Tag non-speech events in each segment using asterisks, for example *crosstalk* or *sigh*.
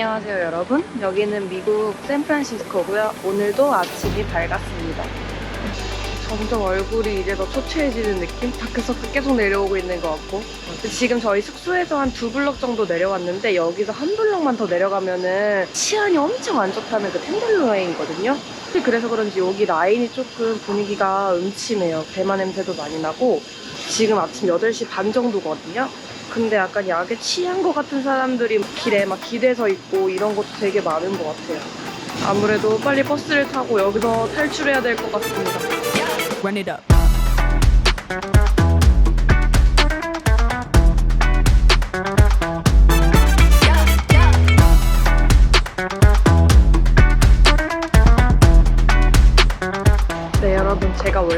안녕하세요 여러분. 여기는 미국 샌프란시스코고요. 오늘도 아침이 밝았습니다. 점점 얼굴이 이제 더 초췌해지는 느낌? 다크서클 계속 내려오고 있는 것 같고. 지금 저희 숙소에서 한 두 블럭 정도 내려왔는데 여기서 한 블럭만 더 내려가면은 치안이 엄청 안 좋다는 그 텐들로웨이거든요. 그래서 그런지 여기 라인이 조금 분위기가 음침해요. 대마 냄새도 많이 나고. 지금 아침 8시 반 정도거든요 근데 약간 약에 취한 것 같은 사람들이 길에 막 기대서 있고 이런 것도 되게 많은 것 같아요. 아무래도 빨리 버스를 타고 여기서 탈출해야 될 것 같습니다. Run it up.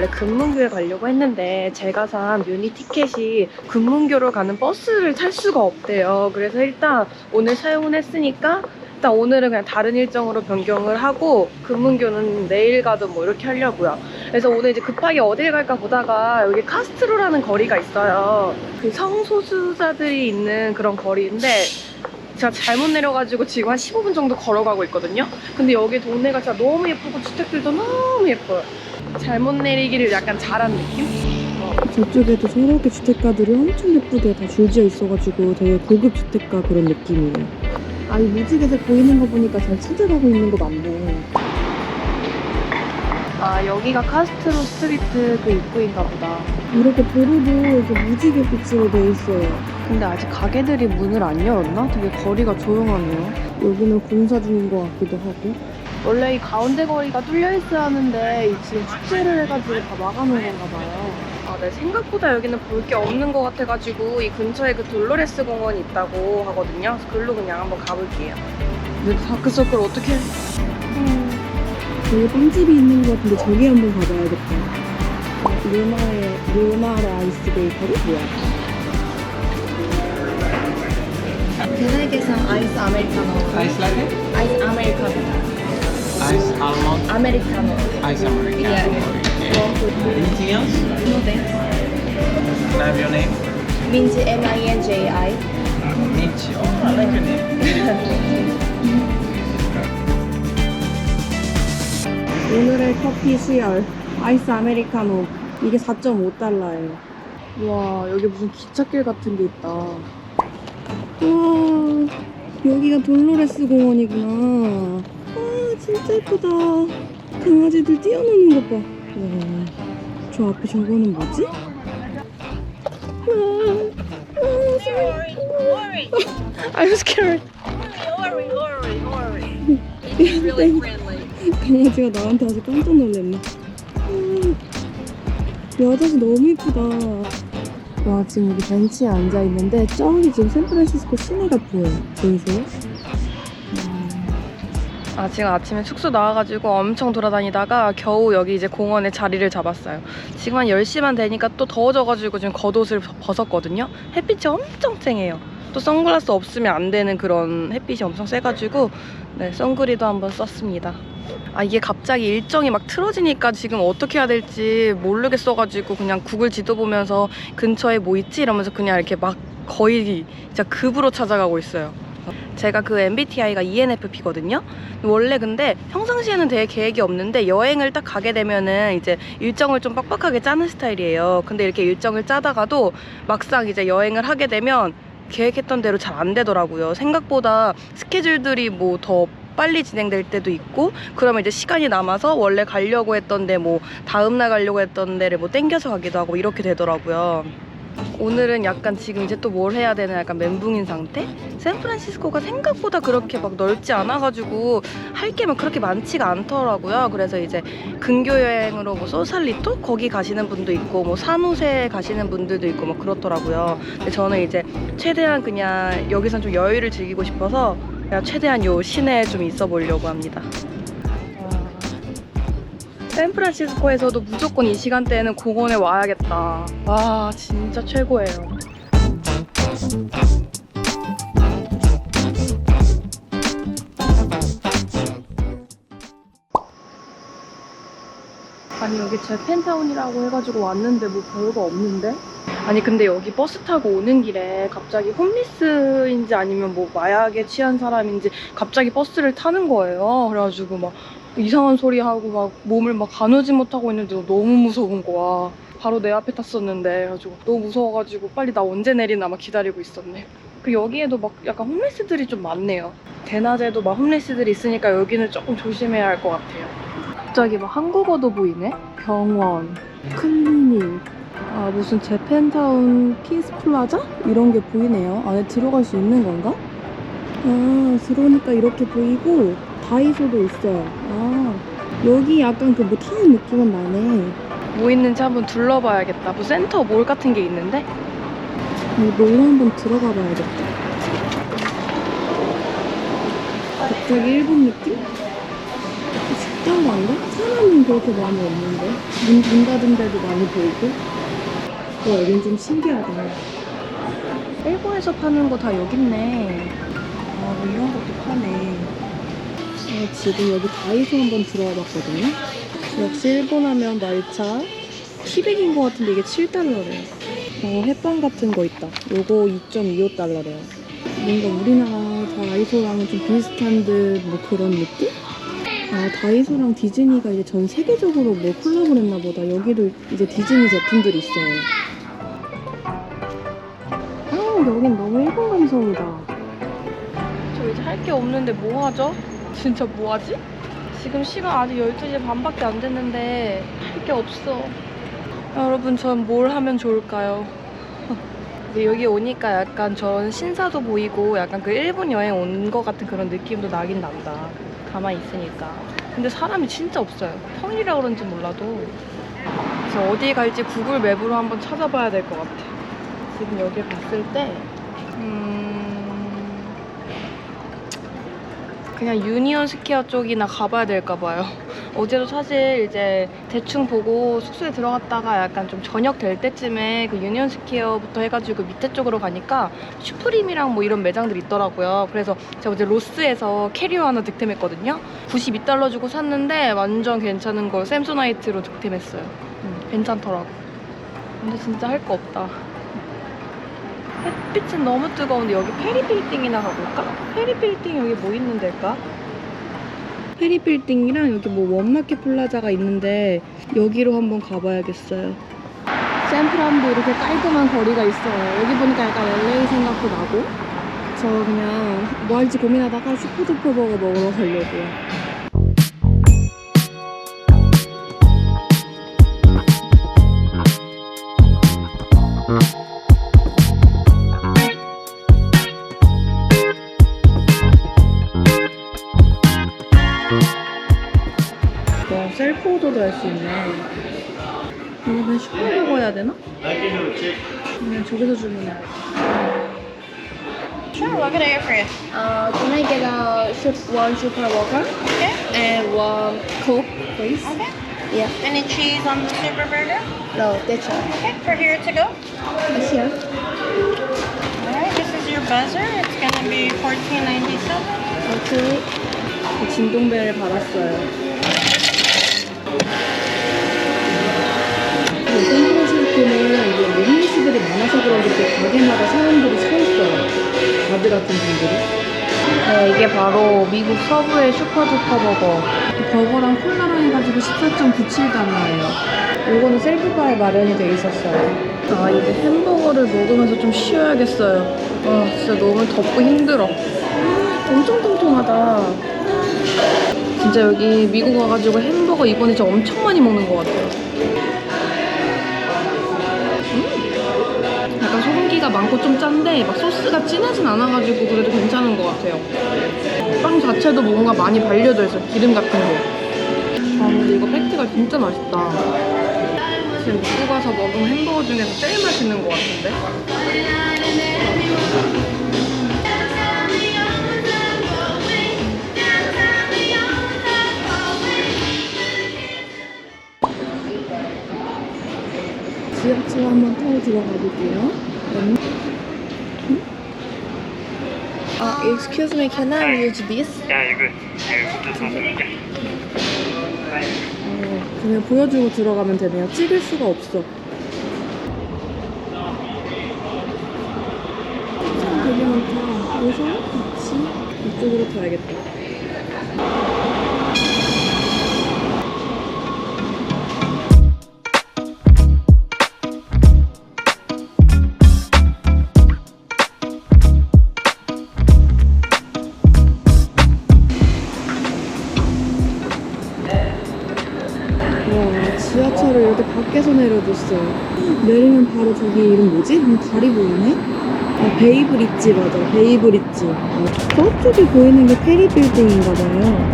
원래 금문교에 가려고 했는데 제가 산 뮤니 티켓이 금문교로 가는 버스를 탈 수가 없대요. 그래서 일단 오늘 사용은 했으니까 일단 오늘은 그냥 다른 일정으로 변경을 하고 금문교는 내일 가든 뭐 이렇게 하려고요. 그래서 오늘 이제 급하게 어딜 갈까 보다가 여기 카스트로라는 거리가 있어요. 그 성소수자들이 있는 그런 거리인데 제가 잘못 내려가지고 지금 한 15분 정도 걸어가고 있거든요. 근데 여기 동네가 진짜 너무 예쁘고 주택들도 너무 예뻐요. 잘못 내리기를 약간 잘한 느낌? 저쪽에도 저렇게 주택가들이 엄청 예쁘게 다 줄지어 있어가지고 되게 고급 주택가 그런 느낌이에요. 아 이 무지개들 보이는 거 보니까 잘 찾아가고 있는 거 맞네. 아 여기가 카스트로 스트리트 그 입구인가 보다. 이렇게 도로도 이렇게 무지개 빛으로 돼 있어요. 근데 아직 가게들이 문을 안 열었나? 되게 거리가 조용하네요. 여기는 공사 중인 것 같기도 하고. 원래 이 가운데 거리가 뚫려 있어야 하는데 이 지금 축제를 해가지고 다 막아놓은 건가 봐요. 아, 네. 생각보다 여기는 볼 게 없는 것 같아가지고 이 근처에 그 돌로레스 공원이 있다고 하거든요. 그래서 글로 그냥 한번 가볼게요. 근데 다크서클 어떻게? 여기 빵집이 있는 것 같은데 저기 한번 가봐야겠다. 르마의 르마라 아이스 베이커리 뭐야? Can I get some ice americano? Ice latte? Ice americano. Ice almond? Americano. Ice americano. Yeah. Okay. Anything else? No thanks. Can I have your name? Minji M I N J I. Michi. Oh, I like your name. 오늘의 커피 수열 아이스 아메리카노 이게 4.5달러예요. 와 여기 무슨 기찻길 같은 게 있다. 와 여기가 돌로레스 공원이구나. 아 진짜 예쁘다. 강아지들 뛰어노는 것 봐. 와, 저 앞에 저거는 뭐지? 아, 아. I'm scared. *laughs* 강아지가 나한테 아주 깜짝 놀랐네. 음, 이 아저씨 너무 이쁘다. 와, 지금 여기 벤치에 앉아 있는데 저기 지금 샌프란시스코 시내가 보여요. 보이세요? 아 지금 아침에 숙소 나와가지고 엄청 돌아다니다가 겨우 여기 이제 공원에 자리를 잡았어요. 지금 한 10시만 되니까 또 더워져가지고 지금 겉옷을 벗었거든요. 햇빛이 엄청 쨍해요. 또 선글라스 없으면 안 되는 그런 햇빛이 엄청 세가지고 네 선글이도 한번 썼습니다. 아 이게 갑자기 일정이 막 틀어지니까 지금 어떻게 해야 될지 모르겠어가지고 그냥 구글 지도 보면서 근처에 뭐 있지 이러면서 그냥 이렇게 막 거의 진짜 급으로 찾아가고 있어요. 제가 그 MBTI가 ENFP거든요. 원래 근데 평상시에는 되게 계획이 없는데 여행을 딱 가게 되면은 이제 일정을 좀 빡빡하게 짜는 스타일이에요. 근데 이렇게 일정을 짜다가도 막상 이제 여행을 하게 되면 계획했던 대로 잘 안 되더라고요. 생각보다 스케줄들이 뭐더 빨리 진행될 때도 있고 그러면 이제 시간이 남아서 원래 가려고 했던 데 뭐 다음날 가려고 했던 데를 뭐 땡겨서 가기도 하고 이렇게 되더라고요. 오늘은 약간 지금 이제 또 뭘 해야 되는 약간 멘붕인 상태? 샌프란시스코가 생각보다 그렇게 막 넓지 않아가지고 할 게 막 그렇게 많지가 않더라고요. 그래서 이제 근교 여행으로 뭐 소살리토 거기 가시는 분도 있고 뭐 산호세 가시는 분들도 있고 뭐 그렇더라고요. 근데 저는 이제 최대한 그냥 여기선 좀 여유를 즐기고 싶어서 그냥 최대한 요 시내에 좀 있어 보려고 합니다. 샌프란시스코에서도 무조건 이 시간대에는 공원에 와야겠다. 와, 진짜 최고예요. 아니 여기 제 펜타운이라고 해가지고 왔는데 뭐 별거 없는데? 아니 근데 여기 버스 타고 오는 길에 갑자기 홈리스인지 아니면 뭐 마약에 취한 사람인지 갑자기 버스를 타는 거예요. 그래가지고 막 이상한 소리 하고 막 몸을 막 가누지 못하고 있는데 너무 무서운 거야. 바로 내 앞에 탔었는데 그래가지고 너무 무서워가지고 빨리 나 언제 내리나 막 기다리고 있었네. 그 여기에도 막 약간 홈리스들이 좀 많네요. 대낮에도 막 홈리스들이 있으니까 여기는 조금 조심해야 할 것 같아요. 갑자기 막 한국어도 보이네? 병원, 클리닉, 아 무슨 재팬타운 피스 플라자? 이런 게 보이네요. 안에 들어갈 수 있는 건가? 아 들어오니까 이렇게 보이고 다이소도 있어요. 아 여기 약간 그 뭐 타운 느낌은 나네. 뭐 있는지 한번 둘러봐야겠다. 뭐 센터 몰 같은 게 있는데? 놀러 한번 들어가 봐야겠다. 갑자기 일본 느낌? 식당 간가? 사람은 그렇게 많이 없는데 문, 문 닫은 데도 많이 보이고 와 여긴 좀 신기하다 일본에서 파는 거 다 여기 있네 아 뭐 이런 것도 파네 어, 지금 여기 다이소 한번 들어와 봤거든요. 역시 일본 하면 말차 티백인 것 같은데 이게 7달러래요. 어, 햇반 같은 거 있다. 요거 2.25달러래요. 뭔가 우리나라 다이소랑은 좀 비슷한 듯 뭐 그런 느낌? 아 다이소랑 디즈니가 이제 전 세계적으로 뭐 콜라보를 했나 보다. 여기도 이제 디즈니 제품들이 있어요. 아 여긴 너무 일본 감성이다. 저 이제 할 게 없는데 뭐 하죠? 진짜 뭐 하지? 지금 시간 아직 12시 반밖에 안 됐는데 할 게 없어 여러분 전 뭘 하면 좋을까요? *laughs* 근데 여기 오니까 약간 전 신사도 보이고 약간 그 일본 여행 온 것 같은 그런 느낌도 나긴 난다. 가만히 있으니까. 근데 사람이 진짜 없어요. 평일이라 그런지 몰라도. 그래서 어디 갈지 구글 맵으로 한번 찾아봐야 될 것 같아. 지금 여기 봤을 때, 그냥 유니온 스퀘어 쪽이나 가봐야 될까 봐요. 어제도 사실 이제 대충 보고 숙소에 들어갔다가 약간 좀 저녁 될 때쯤에 그 유니온 스퀘어부터 해가지고 밑에 쪽으로 가니까 슈프림이랑 뭐 이런 매장들이 있더라고요. 그래서 제가 어제 로스에서 캐리어 하나 득템했거든요. 92달러 주고 샀는데 완전 괜찮은 거 샘소나이트로 득템했어요. 음, 괜찮더라고. 근데 진짜 할 거 없다. 햇빛은 너무 뜨거운데 여기 페리 빌딩이나 가볼까? 페리 빌딩 여기 뭐 있는 데일까? 페리 빌딩이랑 여기 뭐 원마켓 플라자가 있는데 여기로 한번 가봐야겠어요. 샌프란도 이렇게 깔끔한 거리가 있어요. 여기 보니까 약간 LA 생각도 나고. 저 그냥 뭐 할지 고민하다가 슈퍼두퍼 버거 먹으러 가려고요. 그냥 저기서 주문해. Sure, what can I get for you? Uh, can I get a sup- one super burger Okay. and one coke, please? Okay. Yeah. Any cheese on the super burger? No, that's all. Okay, for here to go. Yes, here. Alright, this is your buzzer. It's gonna be fourteen ninety seven. 오케이. 진동벨을 받았어요. 가게마다 사람들이 서 있어요. 가드 같은 분들이. 네, 이게 바로 미국 서부의 슈퍼두퍼 버거. 버거랑 콜라랑 해가지고 14.97달러예요. 이거는 셀프바에 마련이 돼 있었어요. 아, 이제 햄버거를 먹으면서 좀 쉬어야겠어요. 아, 진짜 너무 덥고 힘들어. 엄청 통통하다. 진짜 여기 미국 와가지고 햄버거 이번에 진짜 엄청 많이 먹는 것 같아요. 많고 좀 짠데 막 소스가 진하진 않아가지고 그래도 괜찮은 것 같아요. 빵 자체도 뭔가 많이 발려져 있어요. 기름 같은 거. 아 근데 이거 패티가 진짜 맛있다. 지금 미국 와서 먹은 햄버거 중에서 제일 맛있는 것 같은데? 지하철 한번 타고 들어가 볼게요. Excuse me, can I use this? Yeah, you good. 어, 그냥 보여주고 들어가면 되네요. 찍을 수가 없어. 되게 많다. 여기서 같이 이쪽으로 가야겠다. 밖에서 내려줬어요. 내리면 바로 저기 이름 뭐지? 음, 다리 보이네? 아, 베이브 리지 맞아. 베이브 리지. 어, 저쪽에 보이는 게 페리 빌딩인가 봐요.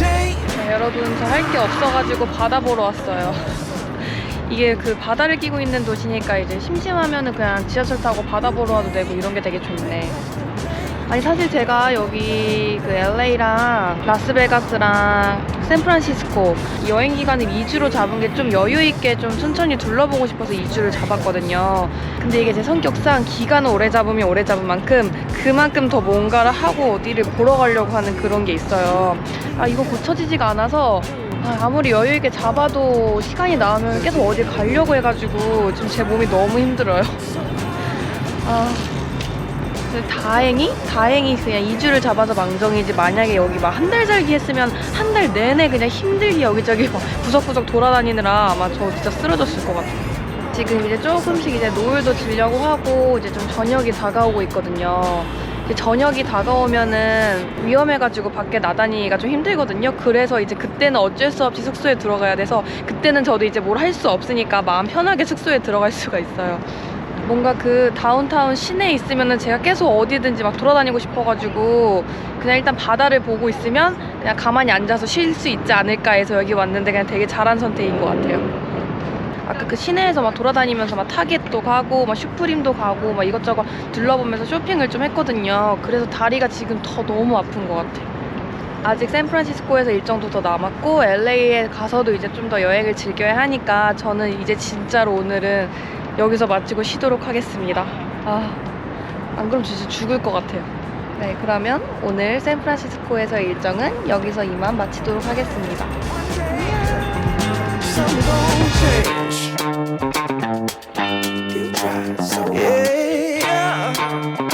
네, 여러분 저 할 게 없어가지고 바다 보러 왔어요. *laughs* 이게 그 바다를 끼고 있는 도시니까 이제 심심하면은 그냥 지하철 타고 바다 보러 와도 되고 이런 게 되게 좋네. 아니 사실 제가 여기 그 LA랑 라스베가스랑 샌프란시스코 이 여행 기간을 2주로 잡은 게 좀 여유 있게 좀 천천히 둘러보고 싶어서 2주를 잡았거든요. 근데 이게 제 성격상 기간을 오래 잡으면 오래 잡은 만큼 그만큼 더 뭔가를 하고 어디를 보러 가려고 하는 그런 게 있어요. 아 이거 고쳐지지가 않아서 아, 아무리 여유 있게 잡아도 시간이 나오면 계속 어디 가려고 해가지고 지금 제 몸이 너무 힘들어요. 아 다행히 다행히 그냥 2주를 잡아서 망정이지 만약에 여기 막 한 달 살기 했으면 한 달 내내 그냥 힘들게 여기저기 막 구석구석 돌아다니느라 아마 저 진짜 쓰러졌을 것 같아요. 지금 이제 조금씩 이제 노을도 지려고 하고 이제 좀 저녁이 다가오고 있거든요. 이제 저녁이 다가오면은 위험해가지고 밖에 나다니기가 좀 힘들거든요. 그래서 이제 그때는 어쩔 수 없이 숙소에 들어가야 돼서 그때는 저도 이제 뭘 할 수 없으니까 마음 편하게 숙소에 들어갈 수가 있어요. 뭔가 그 다운타운 시내에 있으면은 제가 계속 어디든지 막 돌아다니고 싶어가지고 그냥 일단 바다를 보고 있으면 그냥 가만히 앉아서 쉴 수 있지 않을까 해서 여기 왔는데 그냥 되게 잘한 선택인 것 같아요. 아까 그 시내에서 막 돌아다니면서 막 타겟도 가고 막 슈프림도 가고 막 이것저것 둘러보면서 쇼핑을 좀 했거든요. 그래서 다리가 지금 더 너무 아픈 것 같아요. 아직 샌프란시스코에서 일정도 더 남았고 LA에 가서도 이제 좀 더 여행을 즐겨야 하니까 저는 이제 진짜로 오늘은 여기서 마치고 쉬도록 하겠습니다. 아, 안 그럼 진짜 죽을 것 같아요. 네, 그러면 오늘 샌프란시스코에서 일정은 여기서 이만 마치도록 하겠습니다. Yeah.